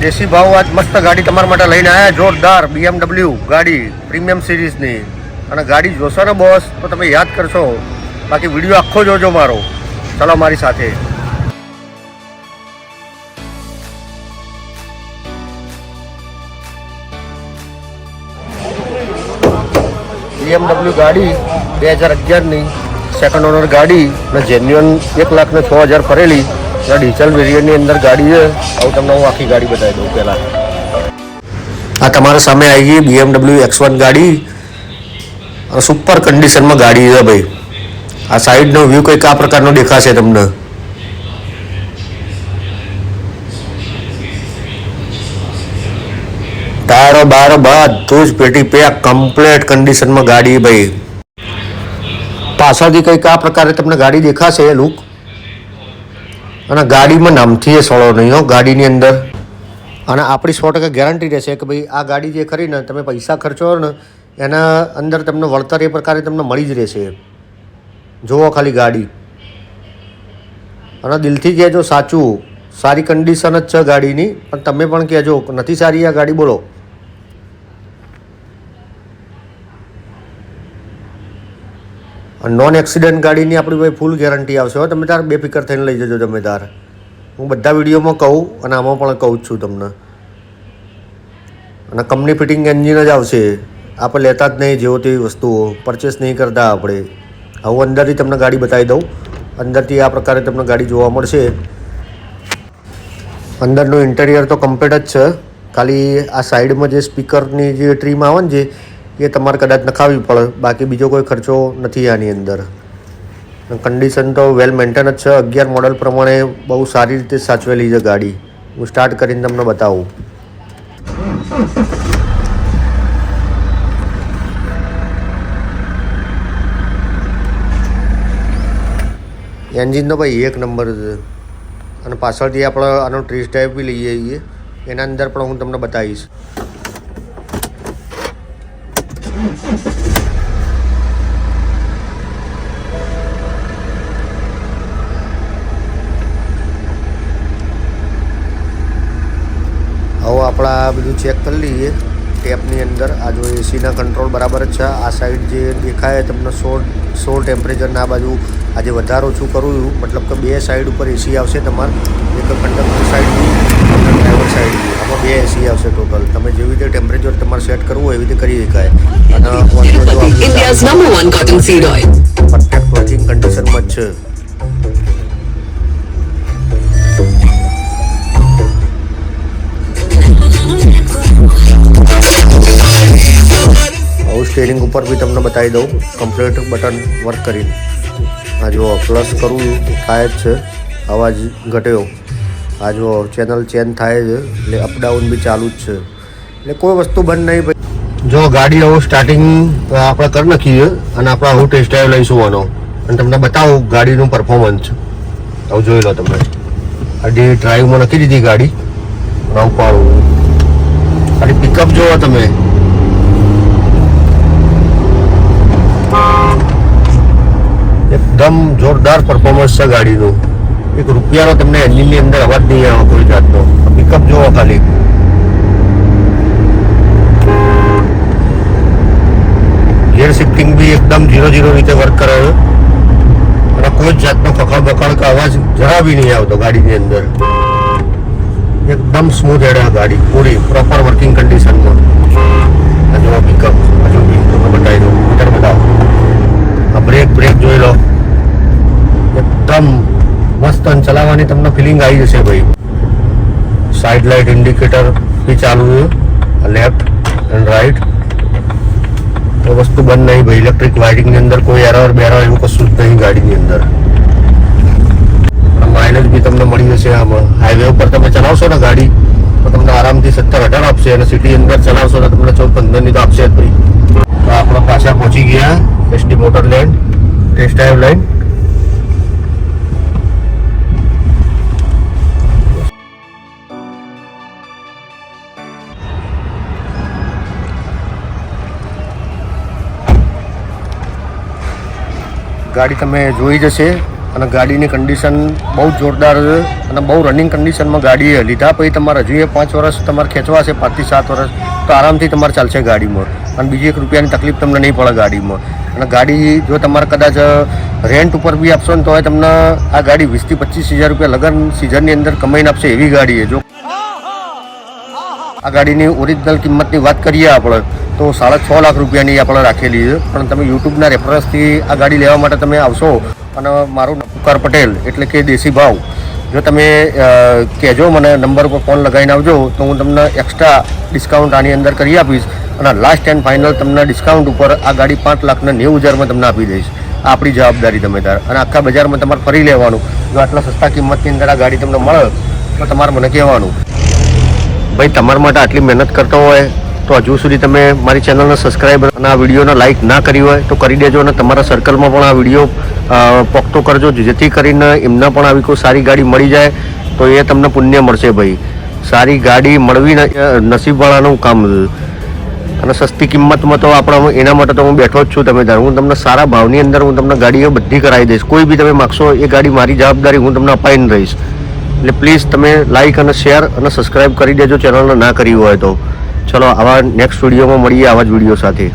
દેશી ભાવ આજ મસ્ત ગાડી તમારા માટે લઈને આવ્યા જોરદાર બીએમડબલ્યુ ગાડી, પ્રીમિયમ સિરીઝની. અને ગાડી જોશો ને બોસ તો તમે યાદ કરશો. બાકી વીડિયો આખો જોજો મારો. ચલો મારી સાથે. બીએમડબલ્યુ ગાડી બે હજાર અગિયારની સેકન્ડ ઓનર ગાડી અને જેન્યુઅન એક લાખ ને છ હજાર ફરેલી. ડીઝલ વેરિયન્ટની અંદર ગાડી છે. આવું તમને હું આખી ગાડી બતાવી દઉં પહેલાં. આ તમારા સામે આવી ગઈ BMW એક્સ વન ગાડી. સુપર કન્ડિશનમાં ગાડી છે ભાઈ. આ સાઈડનો વ્યૂ કંઈક આ પ્રકારનો દેખાશે તમને. ટાયરો બારો બધું જ પેટી પેક કમ્પ્લેટ કન્ડિશનમાં ગાડી ભાઈ. પાછળથી કંઈક આ પ્રકારે તમને ગાડી દેખાશે લુક અને ગાડીમાં નામથી એ સળો નહીં હો, ગાડીની અંદર. અને આપણી સો ટકા ગેરંટી રહેશે કે ભાઈ આ ગાડી જે ખરી ને, તમે પૈસા ખર્ચો ને, એના અંદર તમને વળતર એ પ્રકારે તમને મળી જ રહેશે. જુઓ ખાલી ગાડી. અને દિલથી કહેજો સાચું, સારી કન્ડિશન જ છે ગાડીની, પણ તમે પણ કહેજો, નથી સારી આ ગાડી, બોલો. નોન એક્સિડન્ટ ગાડીની આપણી ભાઈ ફૂલ ગેરંટી આવશે હો. તમે તાર બેફિકર થઈને લઈ જજો તમે તાર હું બધા વિડીયોમાં કહું અને આમાં પણ કહું જ છું તમને. અને કંપની ફિટિંગ એન્જિન જ આવશે. આપણે લેતા જ નહીં જેવો તેવી વસ્તુઓ. પરચેસ નહીં કરતા આપણે. હું અંદરથી તમને ગાડી બતાવી દઉં. અંદરથી આ પ્રકારે તમને ગાડી જોવા મળશે. અંદરનું ઇન્ટેરિયર તો કમ્પ્લીટ જ છે. ખાલી આ સાઈડમાં જે સ્પીકરની જે ટ્રીમ આવે ને જે એ તમારે કદાચ નખાવી પડે. બાકી બીજો કોઈ ખર્ચો નથી આની અંદર. કન્ડિશન તો વેલ મેન્ટેન જ છે. અગિયાર મોડલ પ્રમાણે બહુ સારી રીતે સાચવેલી છે ગાડી. હું સ્ટાર્ટ કરીને તમને બતાવું. એન્જિન તો ભાઈ એક નંબર છે. અને પાછળથી આપણે આનો ટ્રીસ ટાઈપ બી લઈએ છીએ એના અંદર પણ હું તમને બતાવીશ. હવે આપણે આ બધું ચેક કરી લઈએ. ટેપની અંદર આ જો એસીના કંટ્રોલ બરાબર જ છે. આ સાઈડ જે દેખાય તમને સોળ સોળ ટેમ્પરેચરના આ બાજુ આજે વધારો ઓછું કરું છું. મતલબ કે બે સાઈડ ઉપર એસી આવશે તમારે. એક કંડક્ટર સાઈડ ડ્રાઈવર સાઈડ આમાં બે એસી આવશે ટોટલ તમે જેવી રીતે ટેમ્પરેચર તમારે સેટ કરવું એવી રીતે કરી શકાય. અને India's number 1 cotton seed oil perfect working કન્ડિશનમાં છે. આવું સ્ટેરિંગ ઉપર બી તમને બતાવી દઉં. કમ્પ્લીટ બટન વર્ક કરીને. આ જો પ્લસ કરવું થાય જ છે. અવાજ ઘટ્યો. આ જો ચેનલ ચેન્જ થાય છે. એટલે અપડાઉન બી ચાલુ જ છે. એટલે કોઈ વસ્તુ બંધ નહીં ભાઈ જો ગાડી આવું સ્ટાર્ટિંગ આપણે કરી નાખીએ અને આપણે આવું ટેસ્ટ ડ્રાઈવ લઈશું આનો. અને તમને બતાવું ગાડીનું પરફોર્મન્સ આવું જોઈ લો તમે. આડી ડ્રાઈવમાં નાખી દીધી ગાડી. પાડું ખાલી પિકઅપ જોવો તમે. એકદમ જોરદાર પરફોર્મન્સ છે ગાડીનું. એક રૂપિયાનો તમને એન્જિનની અંદર અવાજ નહીં આવે કોઈ જાતનો. પિકઅપ જોવો ખાલી ગિયર શિફ્ટિંગ બી એકદમ ઝીરો ઝીરો રીતે વર્ક કરે અને કોઈ જ જાતનો ખખડ બખડ કે અવાજ જરા બી નહીં આવતો ગાડીની અંદર. એકદમ સ્મૂથ હેડ ગાડી, પૂરી પ્રોપર વર્કિંગ કન્ડિશનમાં આ જો પિકઅપ હજુ બી બતાવી દઉં મીટર બતાવો. આ બ્રેક બ્રેક જોઈ લો. એકદમ મસ્ત અને ચલાવવાની તમને ફિલિંગ આવી જશે ભાઈ. સાઈડ લાઇટ ઇન્ડિકેટર બી ચાલુ છે. લેફ્ટ એન્ડ રાઈટ તો વસ્તુ બંધ નહીં ભાઈ. ઇલેક્ટ્રિક વાયરિંગની અંદર કોઈ એરર બેરર એવું કશું જ નહીં ગાડીની અંદર. માઇલેજ બી તમને મળી જશે આમાં. હાઈવે ઉપર તમે ચલાવશો ને ગાડી, તો તમને આરામથી સત્તર અઢાર આપશે અને સિટી અંદર ચલાવશો ને તમને ચૌદ પંદરની તો આપશે જ ભાઈ. તો આપણે પાછા પહોંચી ગયા. ST motor land test drive line ગાડી તમે જોઈ જશે અને ગાડીની કન્ડિશન બહુ જોરદાર અને બહુ રનિંગ કન્ડિશનમાં ગાડી લીધા પછી તમારે હજુ એ પાંચ વર્ષ તમારે ખેંચવા છે પાંચથી સાત વર્ષ, તો આરામથી તમારે ચાલશે ગાડીમાં. અને બીજી એક રૂપિયાની તકલીફ તમને નહીં પડે ગાડીમાં. અને ગાડી જો તમારે કદાચ રેન્ટ ઉપર બી આપશો ને તો તમને આ ગાડી વીસથી પચીસ હજાર રૂપિયા લગન સિઝનની અંદર કમાઈને આપશે એવી ગાડી છે જો આ ગાડીની ઓરિજિનલ કિંમતની વાત કરીએ આપણે, તો સાડા છ લાખ રૂપિયાની આપણે રાખેલી છે. પણ તમે યુટ્યુબના રેફરન્સથી આ ગાડી લેવા માટે તમે આવશો. અને મારું પુકાર પટેલ, એટલે કે દેશી ભાવ. જો તમે કહેજો મને નંબર પર ફોન લગાવીને આવજો, તો હું તમને એક્સ્ટ્રા ડિસ્કાઉન્ટ આની અંદર કરી આપીશ. અને લાસ્ટ એન્ડ ફાઇનલ તમને ડિસ્કાઉન્ટ ઉપર આ ગાડી પાંચ લાખના નેવું હજારમાં તમને આપી દઈશ. આપણી જવાબદારી તમે તાર. અને આખા બજારમાં તમારે ફરી લેવાનું. જો આટલા સસ્તા કિંમતની અંદર આ ગાડી તમને મળે, તો તમારે મને કહેવાનું. ભાઈ, તમારા માટે આટલી મહેનત કરતો હોય, તો હજુ સુધી તમે મારી ચેનલને સબસ્ક્રાઈબ અને આ વિડીયોને લાઇક ના કરી હોય, તો કરી દેજો અને તમારા સર્કલમાં પણ આ વીડિયો પોખતો કરજો, જેથી કરીને એમને પણ આવી કોઈ સારી ગાડી મળી જાય, તો એ તમને પુણ્ય મળશે ભાઈ. સારી ગાડી મળવી નસીબવાળાનું કામ. અને સસ્તી કિંમતમાં તો આપણે એના માટે તો હું બેઠો જ છું, તમે હું તમને સારા ભાવની અંદર હું તમને ગાડીઓ બધી કરાવી દઈશ. કોઈ બી તમે માગશો એ ગાડી મારી જવાબદારી હું તમને અપાઈને રહીશ. એટલે પ્લીઝ તમે લાઇક અને શેર અને સબસ્ક્રાઇબ કરી દેજો ચેનલને ના કરી હોય તો. ચલો, આવા નેક્સ્ટ વિડીયોમાં મળીએ આવા જ વીડિયો સાથે.